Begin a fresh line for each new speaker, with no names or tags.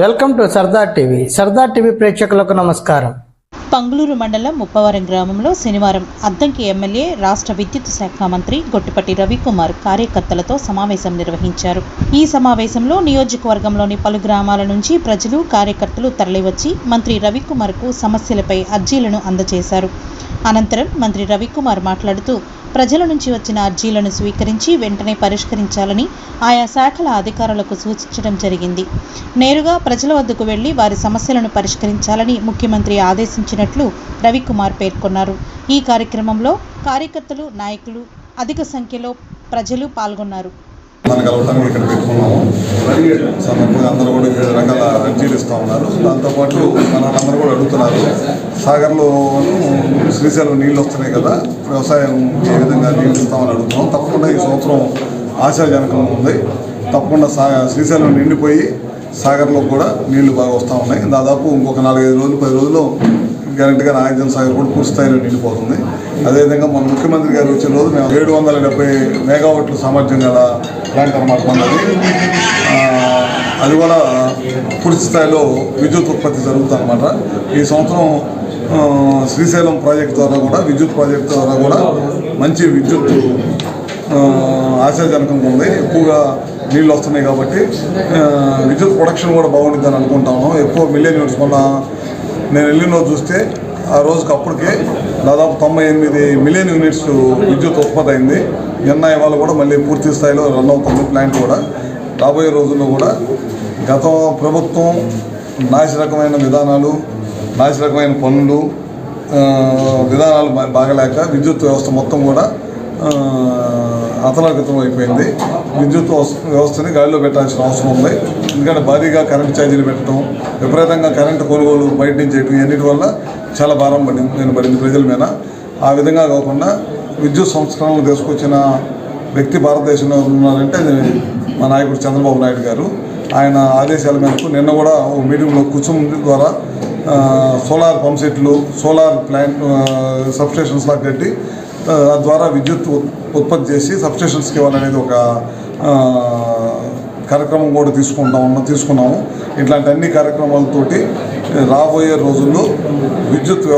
Welcome to Sardar TV. Sardar TV ప్రేక్షకులకు నమస్కారం.
పంగులూరు మండలం ముప్పవరం గ్రామంలో శనివారం అద్దంకి ఎమ్మెల్యే రాష్ట్ర విద్యుత్ శాఖ మంత్రి గొట్టిపట్టి రవికుమార్ కార్యకర్తలతో సమావేశం నిర్వహించారు. ఈ సమావేశంలో నియోజకవర్గంలోని పలు గ్రామాల నుంచి ప్రజలు కార్యకర్తలు తరలివచ్చి మంత్రి రవికుమార్కు సమస్యలపై అర్జీలను అందజేశారు. అనంతరం మంత్రి రవికుమార్ మాట్లాడుతూ ప్రజల నుంచి వచ్చిన అర్జీలను స్వీకరించి వెంటనే పరిష్కరించాలని ఆయా శాఖల అధికారులకు సూచించడం జరిగింది. నేరుగా ప్రజల వద్దకు వెళ్ళి వారి సమస్యలను పరిష్కరించాలని ముఖ్యమంత్రి నిర్వహించినట్లు రవికుమార్ పేర్కొన్నారు. ఈ కార్యక్రమంలో కార్యకర్తలు నాయకులు అధిక సంఖ్యలో ప్రజలు పాల్గొన్నారు.
మన కలవటానికి ఇక్కడ పెట్టుకున్నాము. సందర్భంగా అందరూ కూడా వివిధ రకాల అర్జీలు ఇస్తూ ఉన్నారు. దాంతోపాటు మన అందరూ కూడా అడుగుతున్నారు. సాగర్లో శ్రీశైలం నీళ్ళు వస్తున్నాయి కదా వ్యవసాయం ఏ విధంగా నీళ్ళు ఇస్తామని అడుగుతున్నాం. తప్పకుండా ఈ సంవత్సరం ఆశాజనకంగా ఉంది. తప్పకుండా సా శ్రీశైలం నిండిపోయి సాగర్లో కూడా నీళ్ళు బాగా వస్తూ ఉన్నాయి. దాదాపు ఇంకొక నాలుగైదు రోజులు పది రోజులు గ్యారెంటీగా నాగార్జున సాగర్ కూడా పూర్తి స్థాయిలో నిండిపోతుంది. అదేవిధంగా మన ముఖ్యమంత్రి గారు వచ్చిన రోజు మేము ఏడు వందల డెబ్బై మెగావాట్ల సామర్థ్యం గల ప్లాంట్ అనమాట మనది అది కూడా పూర్తి స్థాయిలో విద్యుత్ ఉత్పత్తి జరుగుతుందన్నమాట ఈ సంవత్సరం శ్రీశైలం ప్రాజెక్ట్ ద్వారా కూడా విద్యుత్ ప్రాజెక్ట్ ద్వారా కూడా మంచి విద్యుత్ ఆశాజనకంగా ఉంది. ఎక్కువగా నీళ్ళు వస్తున్నాయి కాబట్టి విద్యుత్ ప్రొడక్షన్ కూడా బాగుంటుందని అనుకుంటాము ఎక్కువ మిలియన్ యూనిట్స్ మొన్న నేను వెళ్ళిన చూస్తే ఆ రోజుకి అప్పటికే దాదాపు తొంభై ఎనిమిది మిలియన్ యూనిట్స్ విద్యుత్ ఉత్పత్తి అయింది. నిన్న ఇవాళ కూడా మళ్ళీ పూర్తి స్థాయిలో రన్ అవుతుంది ప్లాంట్ కూడా. రాబోయే రోజుల్లో కూడా గత ప్రభుత్వం నాశరకమైన విధానాలు నాశరకమైన పనులు విధానాలు బాగలేక విద్యుత్ వ్యవస్థ మొత్తం కూడా ఆ, అయిపోయింది. విద్యుత్ వ్యవస్థని గాలిలో పెట్టాల్సిన అవసరం ఉంది. ఎందుకంటే భారీగా కరెంట్ ఛార్జీలు పెట్టడం విపరీతంగా కరెంటు కొనుగోలు బయట నుంచి చేయడం ఇవన్నిటి వల్ల చాలా భారం పడింది నేను పడింది ప్రజల మీద. ఆ విధంగా కాకుండా విద్యుత్ సంస్కరణలు తీసుకొచ్చిన వ్యక్తి భారతదేశంలో ఉన్నారంటే మా నాయకుడు చంద్రబాబు నాయుడు గారు. ఆయన ఆదేశాల మేరకు నిన్న కూడా ఓ మీటింగ్లో కూర్చుని ద్వారా సోలార్ పంప్ సెట్లు సోలార్ ప్లాంట్ సబ్స్టేషన్స్ లాగా కట్టి ద్వారా విద్యుత్ ఉత్పత్తి చేసి సబ్స్టేషన్స్కి ఇవ్వాలనేది ఒక కార్యక్రమం కూడా తీసుకుంటా ఉన్నాం తీసుకున్నాము. ఇట్లాంటి అన్ని కార్యక్రమాలతోటి రాబోయే రోజుల్లో విద్యుత్